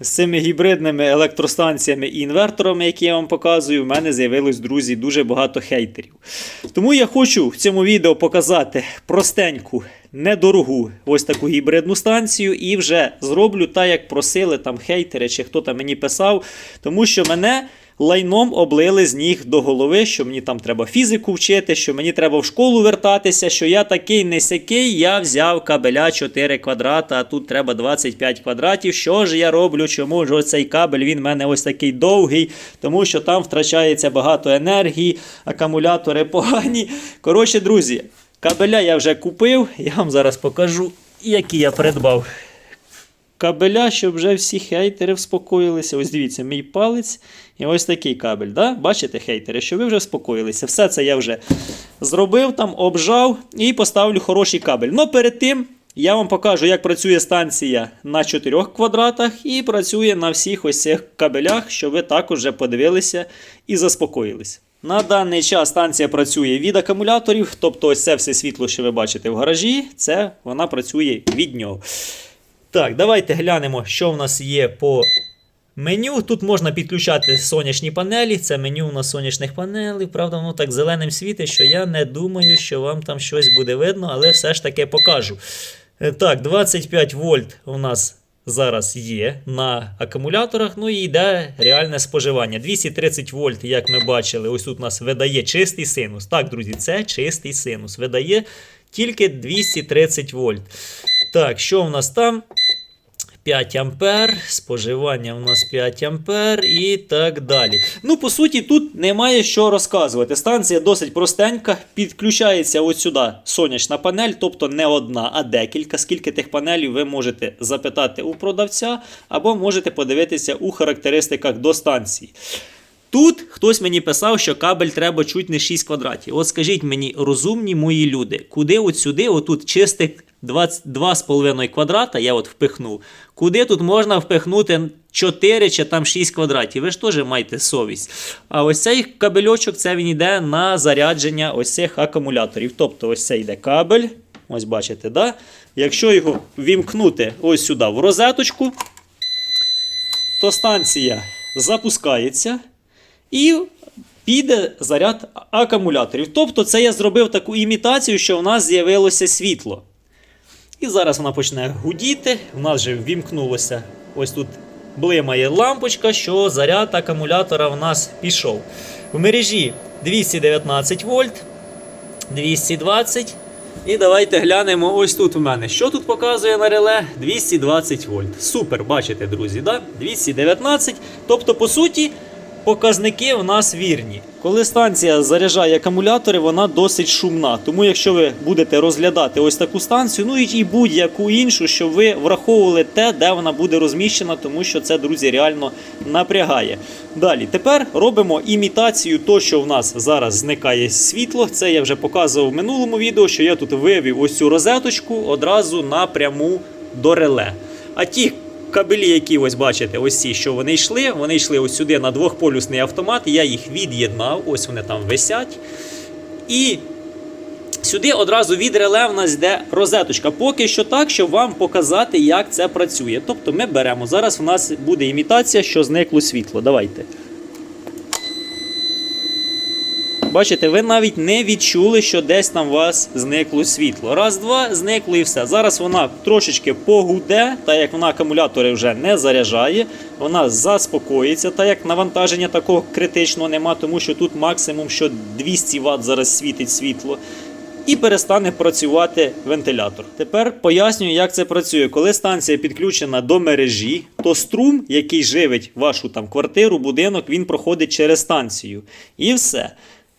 з цими гібридними електростанціями і інверторами, які я вам показую, в мене з'явилось, друзі, дуже багато хейтерів. Тому я хочу в цьому відео показати простеньку, недорогу ось таку гібридну станцію і вже зроблю так, як просили там хейтери чи хто там мені писав, тому що мене. Лайном облили з ніг до голови, що мені там треба фізику вчити, що мені треба в школу вертатися, що я такий не сякий, я взяв кабеля 4 квадрата, а тут треба 25 квадратів. Що ж я роблю? Чому ж оцей кабель він в мене ось такий довгий, тому що там втрачається багато енергії, акумулятори погані. Коротше, друзі, кабеля я вже купив, я вам зараз покажу, які я придбав кабеля, щоб вже всі хейтери вспокоїлися. Ось дивіться, мій палець і ось такий кабель. Да? Бачите, хейтери, що ви вже вспокоїлися. Все це я вже зробив, там, обжав і поставлю хороший кабель. Ну перед тим. Я вам покажу, як працює станція на 4 квадратах і працює на всіх ось цих кабелях, щоб ви також вже подивилися і заспокоїлися. На даний час станція працює від акумуляторів, тобто ось це все світло, що ви бачите в гаражі, це вона працює від нього. Так, давайте глянемо, що в нас є по меню. Тут можна підключати сонячні панелі. Це меню у нас сонячних панелей. Правда, воно так зеленим світить, що я не думаю, що вам там щось буде видно, але все ж таки покажу. Е, Так, 25 вольт у нас зараз є на акумуляторах. Ну і йде реальне споживання. 230 вольт, як ми бачили, ось тут у нас видає чистий синус. Так, друзі, це чистий синус. Видає тільки 230 вольт. Так, що в нас там? 5 ампер, споживання у нас 5 ампер і так далі. Ну, по суті, тут немає що розказувати. Станція досить простенька, підключається ось сюди сонячна панель, тобто не одна, а декілька. Скільки тих панелів ви можете запитати у продавця, або можете подивитися у характеристиках до станції. Тут хтось мені писав, що кабель треба чуть не 6 квадратів. От скажіть мені, розумні мої люди, куди от сюди, отут чистих 2,5 квадрата, я от впихнув, куди тут можна впихнути 4 чи там 6 квадратів? Ви ж теж маєте совість. А ось цей кабельочок, це він йде на зарядження ось цих акумуляторів. Тобто ось це йде кабель. Ось бачите, да? Якщо його вімкнути ось сюди в розеточку, то станція запускається і піде заряд акумуляторів. Тобто, це я зробив таку імітацію, що в нас з'явилося світло. І зараз вона почне гудіти. У нас вже ввімкнулося ось тут блимає лампочка, що заряд акумулятора в нас пішов. В мережі 219 вольт, 220. І давайте глянемо ось тут у мене. Що тут показує на реле? 220 вольт. Супер, бачите, друзі, да? 219. Тобто, по суті, показники в нас вірні. Коли станція заряджає акумулятори, вона досить шумна. Тому, якщо ви будете розглядати ось таку станцію, ну і будь-яку іншу, щоб ви враховували те, де вона буде розміщена, тому що це, друзі, реально напрягає. Далі, тепер робимо імітацію того, що в нас зараз зникає світло. Це я вже показував в минулому відео, що я тут вивів ось цю розеточку одразу напряму до реле. А ті кабелі, які бачите, ось ці, що вони йшли, вони йшли ось сюди на двохполюсний автомат. Я їх від'єднав, ось вони там висять. І сюди одразу від реле в нас йде розеточка. Поки що так, щоб вам показати, як це працює. Тобто ми беремо. Зараз у нас буде імітація, що зникло світло. Давайте. Бачите, ви навіть не відчули, що десь там у вас зникло світло. Раз, два, зникло і все. Зараз вона трошечки погуде, так як вона акумулятори вже не заряджає, вона заспокоїться, так як навантаження такого критичного нема, тому що тут максимум що 200 Вт зараз світить світло. І перестане працювати вентилятор. Тепер пояснюю, як це працює. Коли станція підключена до мережі, то струм, який живить вашу там квартиру, будинок, він проходить через станцію. І все.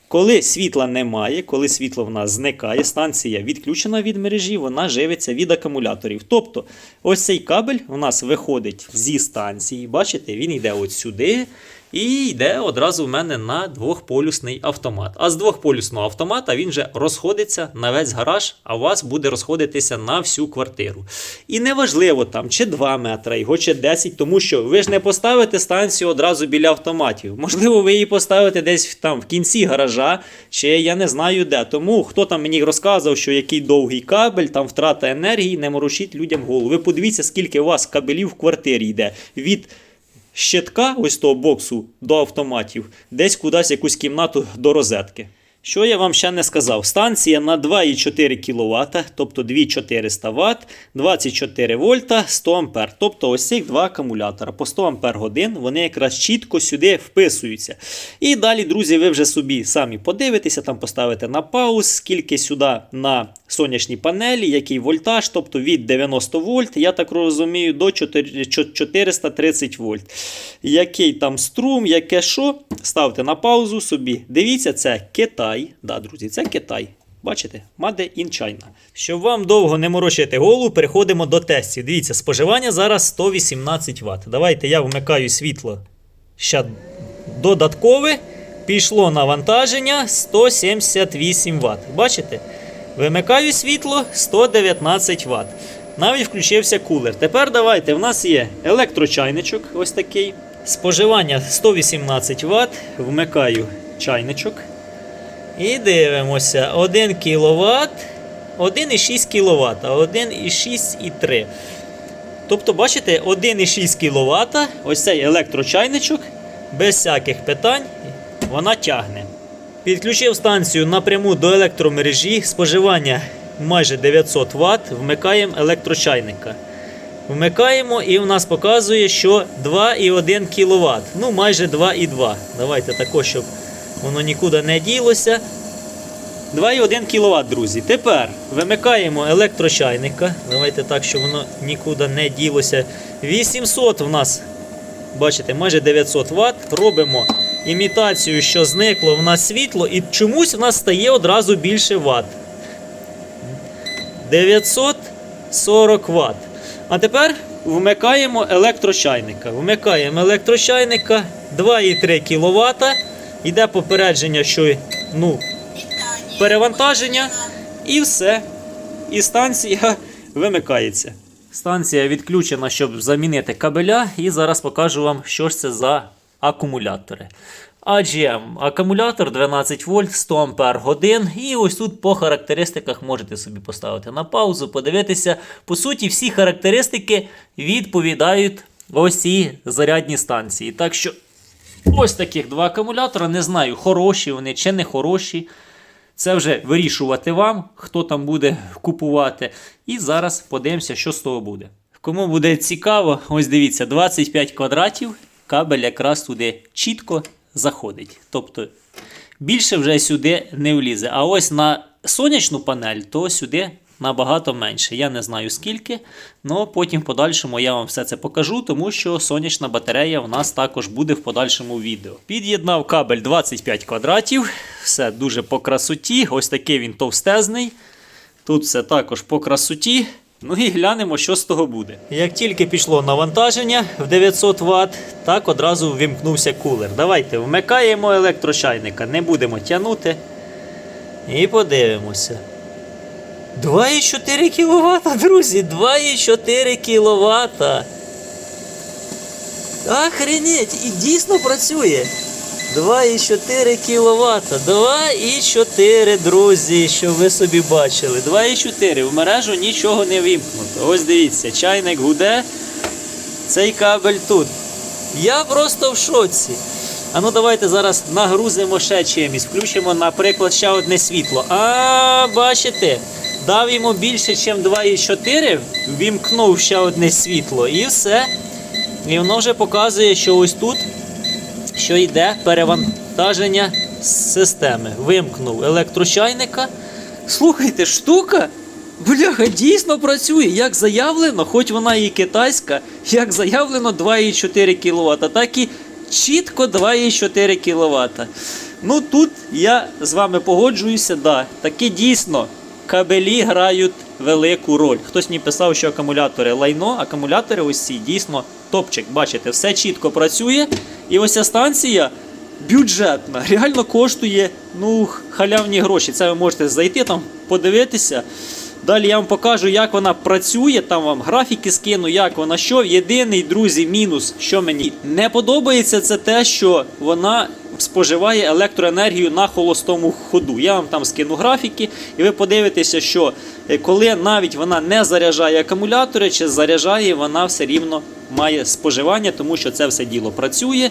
Коли світла немає, коли світло в нас зникає, станція відключена від мережі, вона живиться від акумуляторів. Тобто, ось цей кабель у нас виходить зі станції. Бачите, він йде от сюди. І йде одразу в мене на двохполюсний автомат. А з двохполюсного автомата він вже розходиться на весь гараж, а у вас буде розходитися на всю квартиру. І неважливо там, чи 2 метри, його чи 10, тому що ви ж не поставите станцію одразу біля автоматів. Можливо, ви її поставите десь там в кінці гаража, чи я не знаю де. Тому хто там мені розказував, що який довгий кабель, там втрата енергії, не морочіть людям голову. Ви подивіться, скільки у вас кабелів в квартирі йде. Від щитка, ось того боксу до автоматів, десь кудись якусь кімнату до розетки. Що я вам ще не сказав? Станція на 2,4 кВт, тобто 2400 Вт, 24 вольта, 100 А. Тобто ось цих два акумулятора по 100 Ампер годин, вони якраз чітко сюди вписуються. І далі, друзі, ви вже собі самі подивитеся, там поставите на пауз, скільки сюди на сонячній панелі, який вольтаж, тобто від 90 вольт, я так розумію, до 430 вольт. Який там струм, яке що, ставте на паузу собі. Дивіться, це Китай. Да, друзі, це Китай. Бачите? Made in China. Щоб вам довго не морочити голову, переходимо до тестів. Дивіться, споживання зараз 118 Вт. Давайте я вмикаю світло ще додаткове. Пішло навантаження 178 Вт. Бачите? Вимикаю світло 119 Вт. Навіть включився кулер. Тепер давайте, в нас є електрочайничок, ось такий. Споживання 118 Вт. Вмикаю чайничок. І дивимося. 1 кВт, 1,6 кВт, 1,6 і 3. Тобто, бачите, 1,6 кВт, ось цей електрочайничок, без всяких питань, вона тягне. Підключив станцію напряму до електромережі, споживання майже 900 Вт, вмикаємо електрочайника. Вмикаємо і в нас показує, що 2,1 кВт. Ну, майже 2,2. Давайте також, щоб воно нікуди не ділося. 2,1 кВт, друзі. Тепер вимикаємо електрочайника. Давайте так, щоб воно нікуди не ділося. 800 в нас, бачите, майже 900 Вт. Робимо імітацію, що зникло в нас світло, і чомусь в нас стає одразу більше Вт. 940 Вт. А тепер вмикаємо електрочайника. Вмикаємо електрочайника 2,3 кВт. Йде попередження, що ну, перевантаження, і все. І станція вимикається. Станція відключена, щоб замінити кабеля, і зараз покажу вам, що ж це за акумулятори. AGM акумулятор 12 вольт 100 ампер годин. І ось тут по характеристиках можете собі поставити на паузу, подивитися. По суті, всі характеристики відповідають ось цій зарядній станції. Так що ось таких два акумулятора. Не знаю, хороші вони чи не хороші. Це вже вирішувати вам, хто там буде купувати. І зараз подивимося, що з того буде. Кому буде цікаво, ось дивіться, 25 квадратів, кабель якраз туди чітко заходить. Тобто більше вже сюди не влізе. А ось на сонячну панель, то сюди набагато менше. Я не знаю скільки, але потім в подальшому я вам все це покажу, тому що сонячна батарея в нас також буде в подальшому відео. Під'єднав кабель 25 квадратів, все дуже по красоті. Ось такий він товстезний. Тут все також по красоті. Ну і глянемо, що з того буде. Як тільки пішло навантаження в 900 Вт, так одразу ввімкнувся кулер. Давайте вмикаємо електрочайника, не будемо тягнути. І подивимося. 2,4 кВт, друзі, 2,4 кВт. Охренеть, і дійсно працює. 2,4 кВт. 2,4, друзі, щоб ви собі бачили. 2,4. В мережу нічого не вимкнуто. Ось дивіться, чайник гуде, цей кабель тут. Я просто в шоці. А ну давайте зараз нагрузимо ще чимось. Включимо, наприклад, ще одне світло. А, бачите, дав йому більше, ніж 2,4, вімкнув ще одне світло і все. І воно вже показує, що ось тут що йде перевантаження системи. Вимкнув електрочайника. Слухайте, штука, бляха, дійсно працює. Як заявлено, хоч вона і китайська, як заявлено 2,4 кВт, так і чітко 2,4 кВт. Ну тут я з вами погоджуюся, да, таки дійсно кабелі грають велику роль. Хтось мені писав, що акумулятори лайно, акумулятори ось ці дійсно топчик. Бачите, все чітко працює. І ось ця станція бюджетна, реально коштує ну, халявні гроші. Це ви можете зайти там, подивитися. Далі я вам покажу, як вона працює, там вам графіки скину, як вона що. Єдиний, друзі, мінус, що мені не подобається, це те, що вона споживає електроенергію на холостому ходу. Я вам там скину графіки, і ви подивитеся, що е, коли навіть вона не заряджає акумулятори, чи заряджає, вона все рівно має споживання, тому що це все діло працює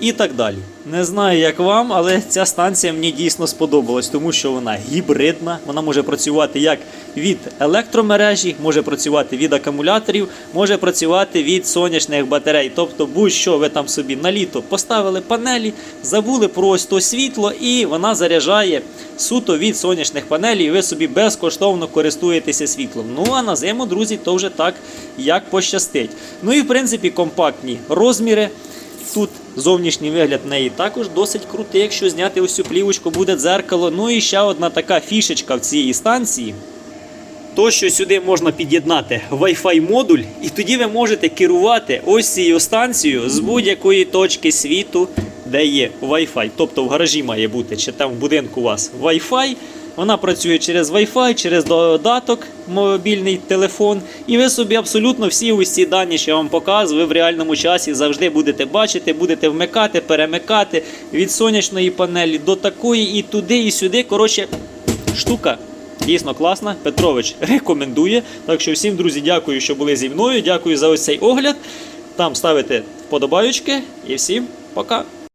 і так далі. Не знаю, як вам, але ця станція мені дійсно сподобалась, тому що вона гібридна, вона може працювати як від електромережі, може працювати від акумуляторів, може працювати від сонячних батарей. Тобто, будь-що ви там собі на літо поставили панелі, забули про ось то світло, і вона заряджає суто від сонячних панелей, і ви собі безкоштовно користуєтеся світлом. Ну а на зиму, друзі, то вже так як пощастить. Ну і в принципі компактні розміри. Тут зовнішній вигляд неї також досить крутий. Якщо зняти ось цю плівочку, буде дзеркало. Ну і ще одна така фішечка в цій станції. То, що сюди можна під'єднати Wi-Fi модуль, і тоді ви можете керувати ось цією станцією з будь-якої точки світу, де є Wi-Fi. Тобто в гаражі має бути, чи там в будинку у вас Wi-Fi. Вона працює через Wi-Fi, через додаток, мобільний телефон. І ви собі абсолютно всі ці дані, що я вам показую, ви в реальному часі завжди будете бачити, будете вмикати, перемикати від сонячної панелі до такої, і туди, і сюди. Коротше, штука. Дійсно класна. Петрович рекомендує. Так що всім, друзі, дякую, що були зі мною. Дякую за ось цей огляд. Там ставите вподобаючки і всім пока.